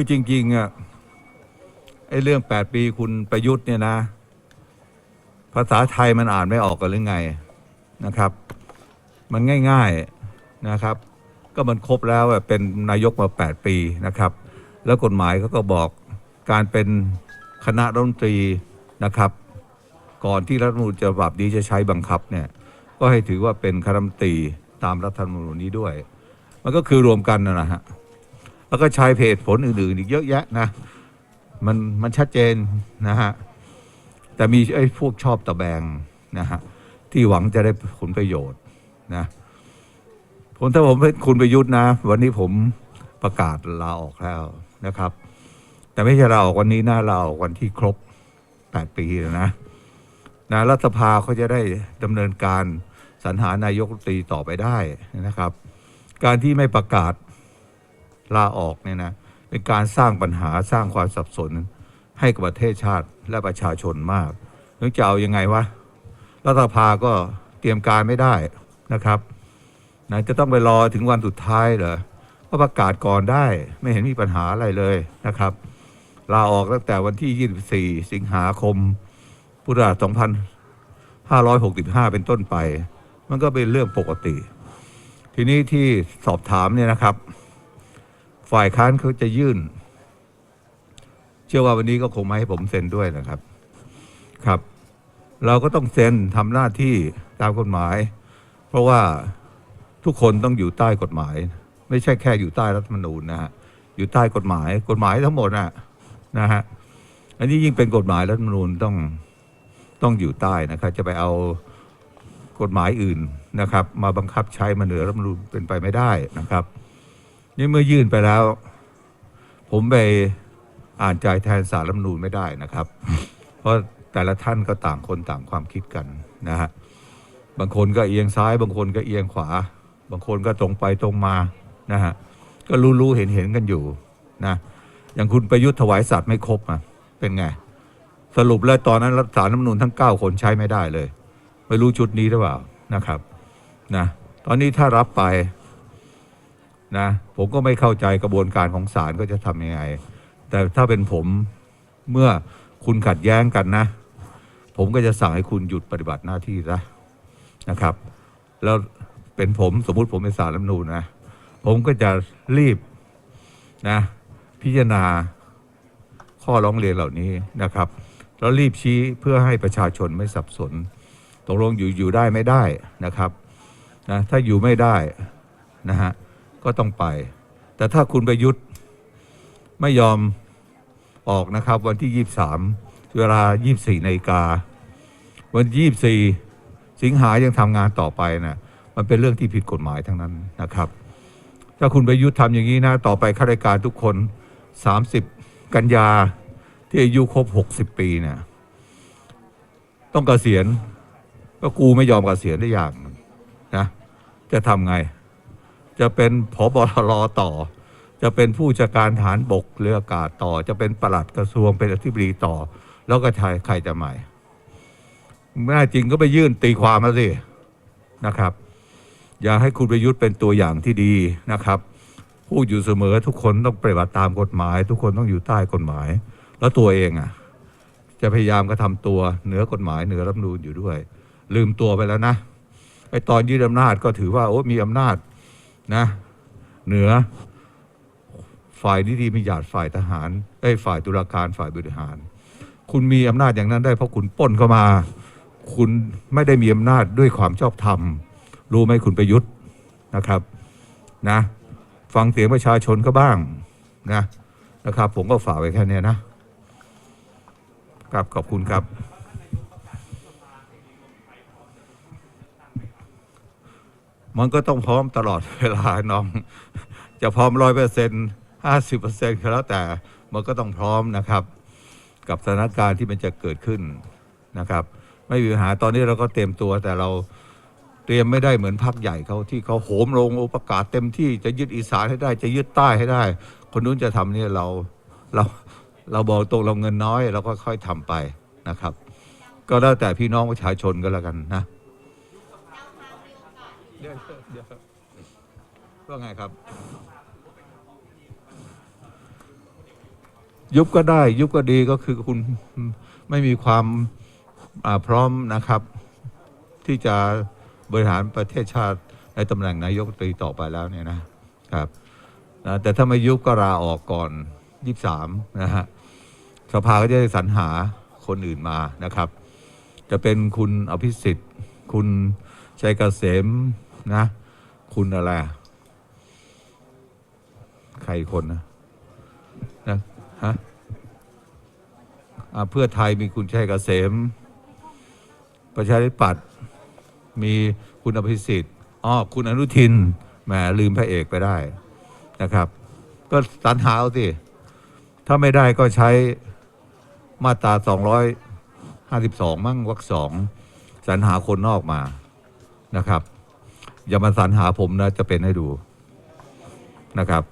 คือจริงๆอะไอ้เรื่องแปดปีคุณประยุทธ์เนี่ยนะ ภาษาไทยมันอ่านไม่ออกกันหรือไงนะครับ มันง่ายๆนะครับ ก็มันครบแล้วเป็นนายกมาแปดปีนะครับ แล้วกฎหมายเขาก็บอกการเป็นคณะรัฐมนตรีนะครับ ก่อนที่รัฐมนูญฉบับนี้จะใช้บังคับเนี่ยก็ให้ถือว่าเป็นคณะรัฐมนตรีตามรัฐธรรมนูญนี้ด้วย มันก็คือรวมกันนะฮะ แล้วก็ใช้เพจผลอื่นๆ อีกเยอะแยะนะ มันมันชัดเจนนะฮะ แต่มีไอ้พวกชอบตะแบงนะฮะที่หวังจะได้ผลประโยชน์นะผมถ้าผมเป็นคุณประยุทธ์นะ วันนี้ผมประกาศลาออกแล้วนะครับ แต่ไม่ใช่ลาออกวันนี้นะลาออกวันที่ครบ8ปีแล้วนะนะรัฐสภาเขาจะได้ดำเนินการสรรหานายกรัฐมนตรีต่อไปได้นะครับ การที่ไม่ประกาศ ลาออกเนี่ยนะเป็นการสร้างปัญหาสร้างความสับสนให้กับประเทศชาติและประชาชนมากนึกจะเอายังไงวะรัฐสภาก็เตรียมการไม่ได้นะครับนะจะต้องไปรอถึงวันสุดท้ายเหรอก็ประกาศก่อนได้ไม่เห็นมีปัญหาอะไรเลยนะครับลาออกตั้งแต่วันที่ 24 สิงหาคม พุทธศักราช2565 เป็นต้นไป มันก็เป็นเรื่องปกติ ทีนี้ที่สอบถามเนี่ยนะครับ ฝ่ายค้านเขาจะยื่น เชื่อว่าวันนี้ก็คงไม่ให้ผมเซ็นด้วยนะครับครับ เราก็ต้องเซ็นทำหน้าที่ตามกฎหมาย เพราะว่าทุกคนต้องอยู่ใต้กฎหมาย ไม่ใช่แค่อยู่ใต้รัฐธรรมนูญนะฮะอยู่ใต้กฎหมายกฎหมายทั้งหมดนะนะฮะอันนี้ยิ่งเป็นกฎหมายรัฐธรรมนูญต้องต้องอยู่ใต้นะครับ จะไปเอากฎหมายอื่นนะครับ มาบังคับใช้มาเหนือรัฐธรรมนูญเป็นไปไม่ได้นะครับ นี่เมื่อยื่นไปแล้ว ผมไปอ่านใจแทนสารรัฐมนูญไม่ได้นะครับ เพราะแต่ละท่านก็ต่างคนต่างความคิดกันนะฮะบางคนก็เอียงซ้าย บางคนก็เอียงขวา บางคนก็ตรงไปตรงมานะฮะก็รู้ๆเห็นเห็นๆกันอยู่นะอย่างคุณประยุทธ์ถวายสัตว์ไม่ครบอะเป็นไง สรุปแล้วตอนนั้นรัฐสารน้ำนูนทั้ง 9 คนใช้ไม่ได้เลย ไม่รู้ชุดนี้หรือเปล่านะครับนะตอนนี้ถ้ารับไป นะผมก็ไม่เข้าใจกระบวนการของศาลก็จะทำยังไง แต่ถ้าเป็นผมเมื่อคุณขัดแย้งกันนะ ผมก็จะสั่งให้คุณหยุดปฏิบัติหน้าที่ซะนะครับ แล้วเป็นผมสมมุติผมเป็นสารรัฐมนูญนะ ผมก็จะรีบนะพิจารณาข้อร้องเรียนเหล่านี้นะครับ แล้วรีบชี้เพื่อให้ประชาชนไม่สับสนตกลงอยู่อยู่ได้ไม่ได้นะครับนะถ้าอยู่ไม่ได้นะฮะ ก็ต้องไป แต่ถ้าคุณประยุทธ์ไม่ยอมออกนะครับ วันที่ 23 เวลา 24นาฬิกา วันที่24 สิงหายังทำงานต่อไปนะมันเป็นเรื่องที่ผิดกฎหมายทั้งนั้นนะครับ ถ้าคุณประยุทธ์ทำอย่างนี้นะ ต่อไปข้าราชการทุกคน 30 กันยาที่อายุครบ 60 ปีเนี่ยต้องเกษียณก็กูไม่ยอมเกษียณได้อย่างนะจะทำไง จะเป็นผบทรต่อ จะเป็นผู้จัดการฐานบกเรืออากาศต่อ จะเป็นปลัดกระทรวงเป็นอธิบดีต่อ แล้วก็ใครใครจะใหม่ไม่จริงก็ไปยื่นตีความมาสินะครับ อย่าให้คุณประยุทธ์เป็นตัวอย่างที่ดีนะครับพูดอยู่เสมอทุกคนต้องปฏิบัติตามกฎหมาย ทุกคนต้องอยู่ใต้กฎหมาย แล้วตัวเองอะ จะพยายามกระทำตัวเหนือกฎหมายเหนือรัฐมนูญอยู่ด้วย ลืมตัวไปแล้วนะไอตอนยึดอำนาจก็ถือว่าโอ้มีอำนาจ นะเหนือฝ่ายนิติบัญญัติฝ่ายทหารไอ้ฝ่ายตุลาการฝ่ายบริหาร คุณมีอำนาจอย่างนั้นได้เพราะคุณป้นเข้ามา คุณไม่ได้มีอำนาจด้วยความชอบธรรม รู้ไหมคุณประยุทธ์นะครับนะฟังเสียงประชาชนก็บ้างนะนะครับ ผมก็ฝากไว้แค่นี้นะครับขอบคุณครับ มันก็ต้องพร้อมตลอดเวลาน้อง จะพร้อมร้อยเปอร์เซ็นต์ห้าสิบเปอร์เซ็นต์ก็แล้วแต่มันก็ต้องพร้อมนะครับ กับสถานการณ์ที่มันจะเกิดขึ้นนะครับ ไม่มีปัญหาตอนนี้เราก็เตรียมตัวแต่เราเตรียมไม่ได้เหมือนพรรคใหญ่เขาที่เขาโหมลงประกาศเต็มที่จะยึดอีสานให้ได้ จะยึดใต้ให้ได้ คนนู้นจะทำเนี่ยเราเราเราบอกตรงเราเงินน้อย เราก็ค่อยทำไปนะครับ ก็แล้วแต่พี่น้องประชาชนก็แล้วกันนะ เดี๋ยวเดี๋ยวว่าไงครับ ยุบก็ได้ ยุบก็ดีก็คือคุณไม่มีความพร้อมนะครับ ที่จะบริหารประเทศชาติในตำแหน่งนายกตรีต่อไปแล้วเนี่ยนะครับนะแต่ถ้าไม่ยุบก็ลาออกก่อนยี่สามนะฮะสภาก็จะสรรหาคนอื่นมานะครับ จะเป็นคุณอภิสิทธิ์ คุณชัยเกษม นะ คุณอะไร ใครคนนะนะฮะเพื่อไทยมีคุณชัยเกษม ประชาธิปัตย์มีคุณอภิสิทธิ์อ๋อคุณอนุทินแหมลืมพระเอกไปได้นะครับ ก็สรรหาเอาสิ ถ้าไม่ได้ก็ใช้มาตรา 252 มั่งวรรคสองสรรหาคนนอกมานะครับ อย่ามาสรรหาผมนะจะเป็นให้ดูนะครับ